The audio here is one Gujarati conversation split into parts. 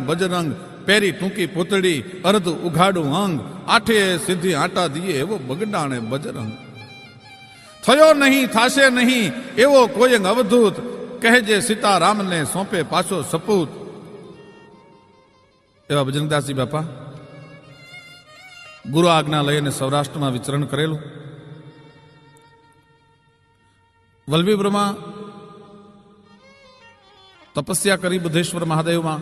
બજરંગ પેરી ટૂંકી પૂતળી, અર્ધ ઉઘાડું અંગ, આઠે સીધી આટા દીએ એવો બગડાણે બજરંગ. થયો નહીં, થાશે નહીં, એવો કોઈ અવધૂત કહેજે સીતારામને સોંપે પાછો સપૂત. એવા બજરંગદાસજી બાપા, ગુરુ આજ્ઞા લઈને સૌરાષ્ટ્રમાં વિચરણ કરેલું. વલ્લભી બ્રહ્મા તપસ્યા કરી બુદ્ધેશ્વર મહાદેવમાં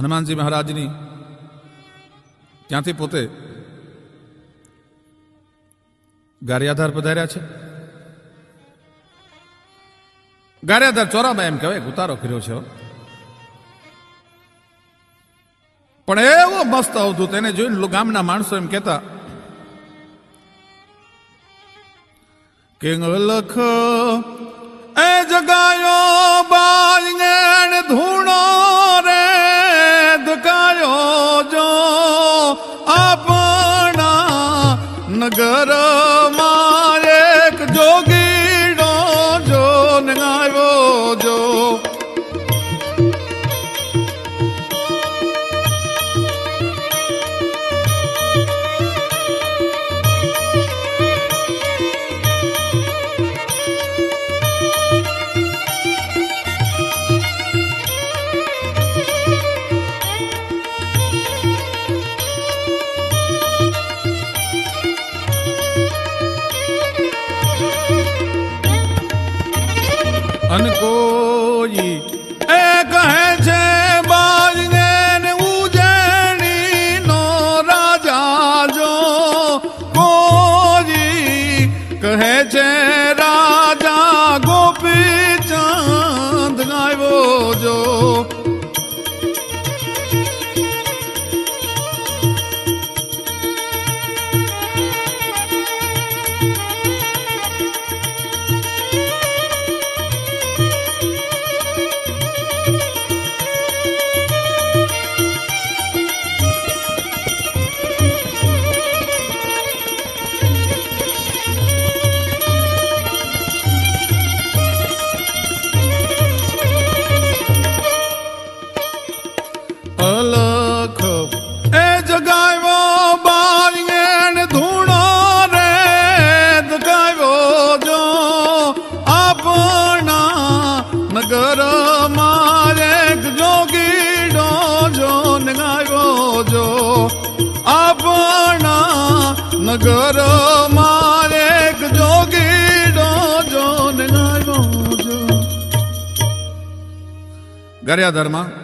હનુમાનજી મહારાજની ત્યાંથી પોતે ગારિયાધાર પધાર્યા છે? ગારિયાધાર ચોરામાં એમ કહેવાય ઉતારો કર્યો છે પણ એવો મસ્ત અવધૂત એને જોઈને ગામના માણસો એમ કહેતા કે લખ એ જગાયો નગર અન કોઈ એ કહે છે, બાજને ઉજેણી નો રાજા જો. કોઈ કહે છે, રાજા ગોપી ચંદ ગાયો જો. નગરમાં એક જોગીડો જો ને ગાવ્યો જો. આપણા નગર મારે જોગીડો જો ને ગાવ્યો જો. ગારિયાધારમાં